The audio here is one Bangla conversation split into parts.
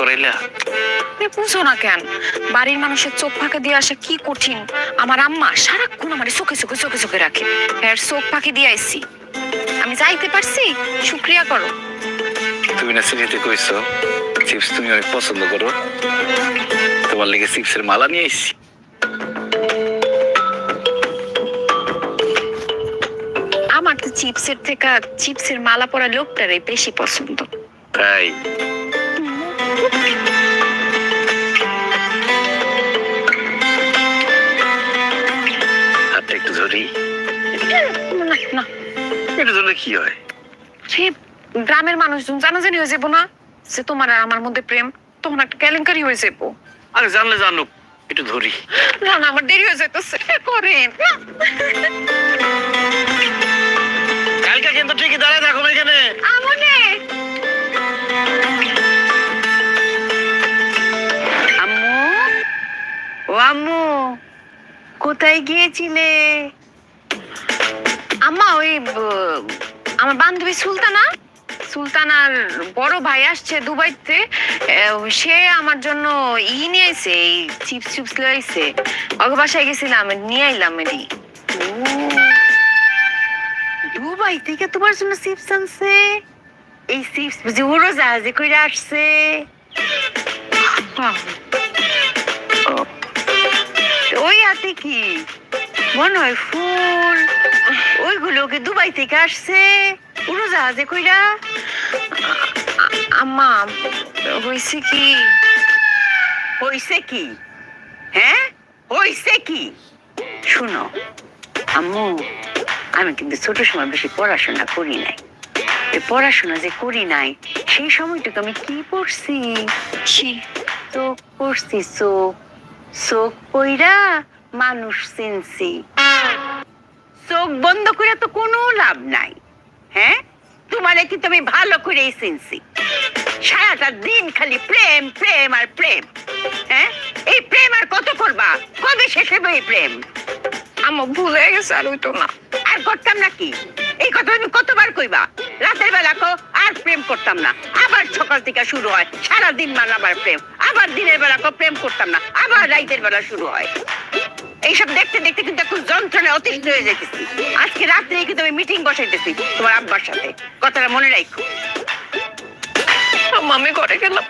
করাইলা? তুমি বুঝো না কেন? বাড়ির মানুষের চোখ ফাঁকা দিয়ে আসা কি কঠিন? আমার আম্মা সারাক্ষণ আমার চোখে চোখে চোখে চোখে রাখে। এর চোখ ফাঁকি দিয়ে আইছি। আমি যাইতে পারছি? শুক্রিয়া করো। তুমি না সিনেতে কইছো চিপস তুমি অনেক পছন্দ করো। তোমার লেগে চিপসের মালা নিয়ে এসেছি আমার তো চিপসের থেকে চিপসের মালা পরা লোকটারই বেশি পছন্দ। তাই? হাতটা একটু ধরি। না না। একটু ধরলে কি হয়? সে গ্রামের মানুষজন জানাজানি হয়ে যাব না? যে তোমার আর আমার মধ্যে প্রেম তখন একটা কেলেঙ্কারি হয়ে যাব। আরে জানলে জানুক একটু ধরি। না না আমার দেরি হয়ে যেতেছে করেন। কালকে কিন্তু ঠিকই দাঁড়ায় থাকো এখানে। আমনে! কোথায় গিয়েছিলে? আম্মা, ওই আমার বান্ধবী সুলতানা, সুলতানার বড় ভাই আসছে দুবাইতে সে আমার জন্য ই নিয়ে আইছে এই চিপস চিপস লিয়ে আইছে বাসায় গেছিলাম, নিয়ে আইলাম এটি দুবাই থেকে তোমার জন্য চিপস আনছে? এই চিপস বুঝি উড়ো জাহাজে কইরা আসছে। হাতে কি? মনে হয় ফুল। ওইগুলো কি দুবাই থেকে আসছে? উড়ো জাহাজে কইরা? আম্মা হয়েছে কি? হইছে কি? হ্যাঁ? হইছে কি? শুনো আম্মু আমি কিন্তু ছোট সময় বেশি পড়াশোনা করি নাই। পড়াশোনা যে করি নাই সেই সময়টুকু আমি কি পড়ছি? চোখ পড়ছি চোখ। চোখ পইরা মানুষ চিনছি চোখ বন্ধ করে তো কোনো লাভ নাই হ্যাঁ? তোমারে কিন্তু আমি ভালো করেই চিনছি সারাটা দিন খালি প্রেম প্রেম আর প্রেম হ্যাঁ? এই প্রেম আর কত করবা? কবে শেষ হবে এই প্রেম? আম্মা ভুল হয়ে গেছে আর না। আর করতাম নাকি এই কথা আমি কতবার কইবা? রাতের বেলা কো আর প্রেম করতাম না। আবার সকাল থেকে শুরু হয় সারা দিন মান আবার প্রেম। আবার দিনের বেলা কো প্রেম করতাম না। আবার রাতের বেলা শুরু হয়। এইসব দেখতে দেখতে কিন্তু একটু যন্ত্রণা অতিষ্ঠ হয়ে যেতেছি আজকে রাত্রে কিন্তু আমি মিটিং বসাইতেছি তোমার আব্বার সাথে। কথাটা মনে রাখো। আমি ঘরে গেলাম।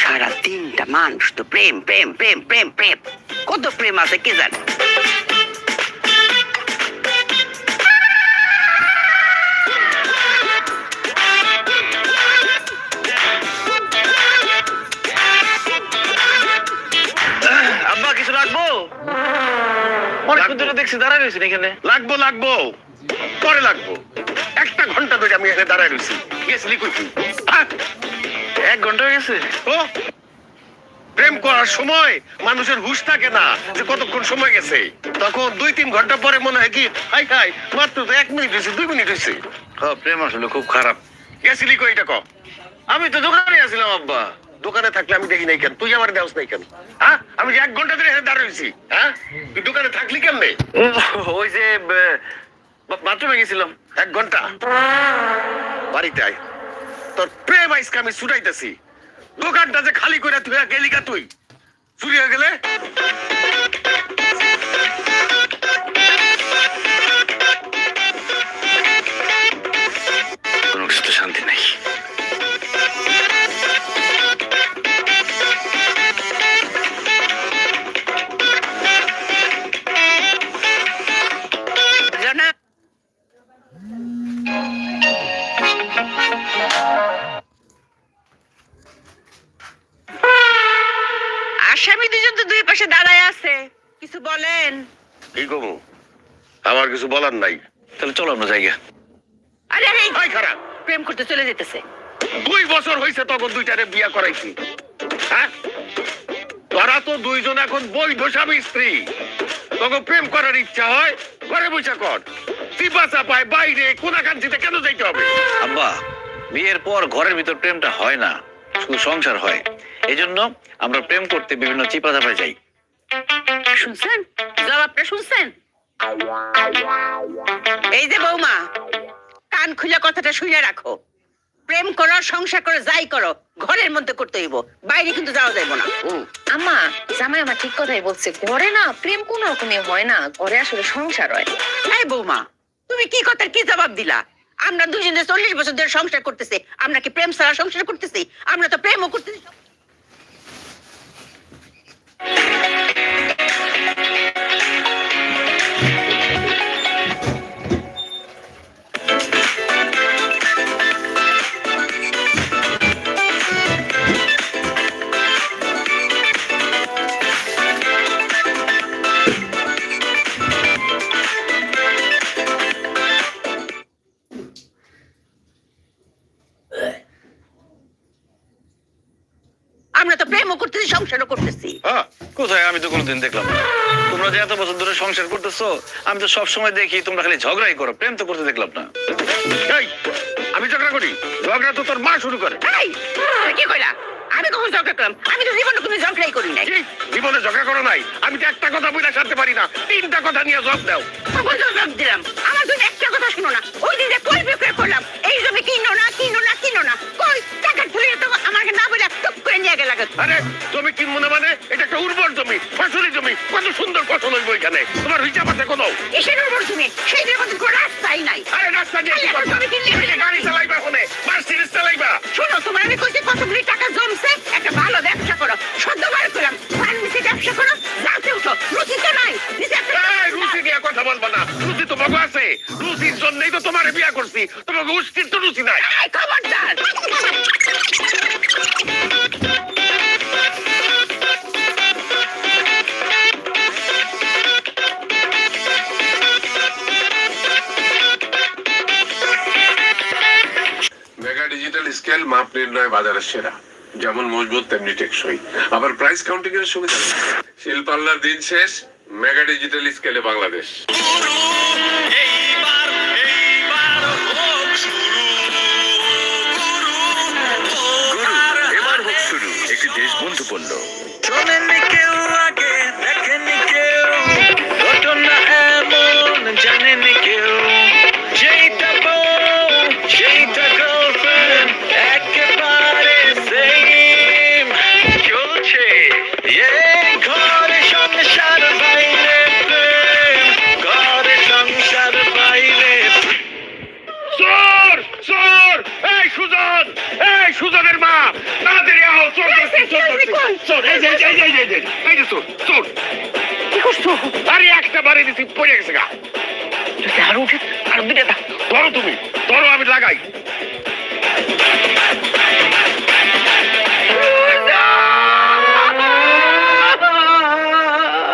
সারা দিনটা মানুষ তো প্রেম প্রেম প্রেম প্রেম প্রেম। কত প্রেম আছে কে জানে? ধরে দেখছি দাঁড়ায় রয়েছেন এখানে? লাগবো লাগবো। পরে লাগবো। একটা ঘণ্টা ধরে আমি এখানে দাঁড়ায় রয়েছি। গেছিলি কই তুই হ্যাঁ? এক ঘণ্টা হয়ে গেছে। ও প্রেম করার সময় মানুষের হুশ থাকে না যে কতক্ষণ সময় গেছে। তখন দুই তিন ঘণ্টা পরে মনে হয় কি হাই হাই মাত্র তো এক মিনিট হয়েছে দুই মিনিট হয়েছে। হ্যাঁ প্রেম আসলে খুব খারাপ। গেছিলি কই এটা ক আমি তো দোকানে আছিলাম আব্বা। দোকানে থাকলে আমি দেখি নাই কেন? তুই আমার দেওয়াস নাই কেন? হ্যাঁ? আমি এক ঘণ্টা ধরে এখানে দাঁড়িয়েছি হ্যাঁ? তুই দোকানে থাকলি কেমনে? ওই যে বাথরুমে গেছিলাম, এক ঘণ্টা। বাড়িতে আয়। তোর প্রেম আইসকে আমি ছুটাইতেছি। দোকানটা যে খালি করে তুই গেলি কা তুই? চুরি হয়ে গেলে? আসামি দুজন তো দুই পাশে দাঁড়ায় আছে। কিছু বলেন। কি কমু? আমার কিছু বলার নাই। তাহলে চলো আমরা জায়গা আরে আরে ভাই খারাপ প্রেম করতে চলে যেতেছে। দুই বছর হয়েছে তখন দুইটারে বিয়া করাইছি। হ্যাঁ? তোরা তো দুইজন এখন বৈধ স্বামী স্ত্রী। তখন প্রেম করার ইচ্ছা হয় ঘরে বসে কর। চিপা চাপায় বাইরে কোনাকাঞ্চিতে কেন যাইতে হবে? আব্বা বিয়ের পর ঘরের ভিতর প্রেমটা হয় না শুধু সংসার হয়। এজন্য আমরা প্রেম করতে বিভিন্ন চিপা চাপায় যাই। শুনছেন? জবাবটা শুনছেন? এই যে বৌমা কান খুলে কথাটা শুনে রাখো। প্রেম করো সংসার করো যাই করো ঘরের মধ্যে করতে হইব বাইরে কিন্তু যাওয়া যাইব না। আম্মা জামাই আমার ঠিক কথাই বলছে ঘরে না প্রেম কোন রকমই হয় না ঘরে আসলে সংসার হয়। এই বৌমা তুমি কি কথার কি জবাব দিলা? আমরা দুজনে চল্লিশ বছর ধরে সংসার করতেছি আমরা কি প্রেম ছাড়া সংসার করতেছি? আমরা তো প্রেমও করতেছি। আমরা তো প্রেমও করতেছি সংসারও করতেছি। হ্যাঁ কোথায়? আমি তো কোনোদিন দেখলাম না। তোমরা যে এত বছর ধরে সংসার করতেছো আমি তো সব সময় দেখি তোমরা খালি ঝগড়াই করো প্রেম তো করতে দেখলাম না। এই আমি ঝগড়া করি। ঝগড়া তো তোর মা শুরু করে। এই কি কইলা? আমি কখন ঝগড়া করলাম আমি তো জীবনে কোনো ঝগড়াই করি নাই জীবনে ঝগড়া করো নাই? আমি তো একটা কথা বলে সারতে পারি না। তিনটা কথা নিয়ে জব দাও। কখন জবাব দিলাম। আমার তুমি একটা কথা শুনো না। ওই দিন যে কই বিক্রয় করলাম এই জমি কিনো না কিনো না কিনো না কই টাকা তুলে তো আমাকে না বলে টুপ করে নিয়ে গেল আরে জমি কিনবো না মানে? এটা একটা উর্বর জমি ফসলি জমি। কত সুন্দর ফসল হইব এখানে। তোমার হিসাব আছে কোনো? কিসের উপর তুমি সেই যে মধ্যে কোনো রাস্তাই নাই। আরে রাস্তা দিয়ে কি? কিনলে গাড়ি চালাইবা ওখানে মার্সিডিজ চালাইবা। শোনো তোমার আমি কইছি কতগুলি টাকা জমছে? ব্যবসা করো যাতে উঠো। রুচি তো নাই। নিজে একটা রুচি নিয়ে কথা বলবা না। রুচি তো মগো আছে। রুচির জন্যই তো তোমার বিয়া করছি। তোমাকে উস্তির তো রুচি নাই। খবরদার! মেগা ডিজিটাল স্কেল মাপ নির্ণয় বাজারের সেরা। যেমন মজবুত তেমনি টেকসই। আবার প্রাইস কাউন্টিং এর সুবিধা। শিল্পাল্লার দিন শেষ মেগা ডিজিটাল স্কেলে বাংলাদেশ। গুরু। এবার হোক একটি দেশবন্ধু পণ্য শোনেননি কেউ। আরও দুটো দাও ধরো তুমি। ধরো আমি লাগাই।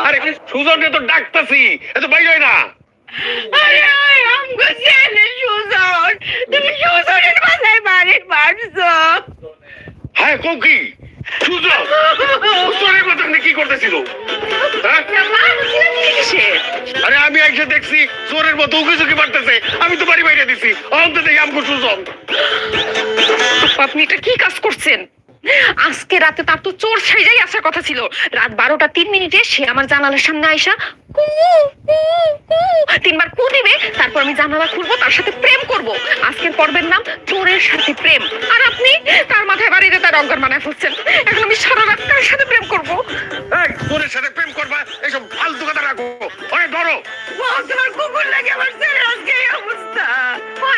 আরে সুজনকে তো ডাকতাছি। এত বাইরে হয় না। আরে আয় আমগো জেলে সুজন। তুমি সুজনের মাথায় বাড়ি মারছো হ্যাঁ কৌ? সুজন সুজনের কথা কি করতেছিল? হ্যাঁ? আরে আমি এসে দেখছি, চোরের মতো উকি চুকি পারতেছে আমি তো বাড়ি বাইরে দিছি। অন্ত দেখি আপনি এটা কি কাজ করছেন? আজকে রাতে তার তো চোর সাইজাই আসার কথা ছিল। রাত বারোটা তিন মিনিটে সে আমার জানালার সামনে আইসা তিনবার কু দিবে তারপর আমি জানালা খুলবো তার সাথে প্রেম করব। আজকের পর্বের নাম চোরের সাথে প্রেম। আর আপনি তার মাথায় বাড়িতে তার অজ্ঞান বানায় ফেলছেন। এখন আমি সারা রাত কার সাথে প্রেম করব? এই চোরের সাথে প্রেম করবা এইসব ফালতু কথা রাখো। অনেক ধরো তোমার কুকুর লাগে আমার ছেলে আজকে এই অবস্থা।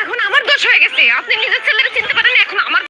এখন আমার দোষ হয়ে গেছে। আপনি নিজের ছেলেকে চিনতে পারেন এখন আমার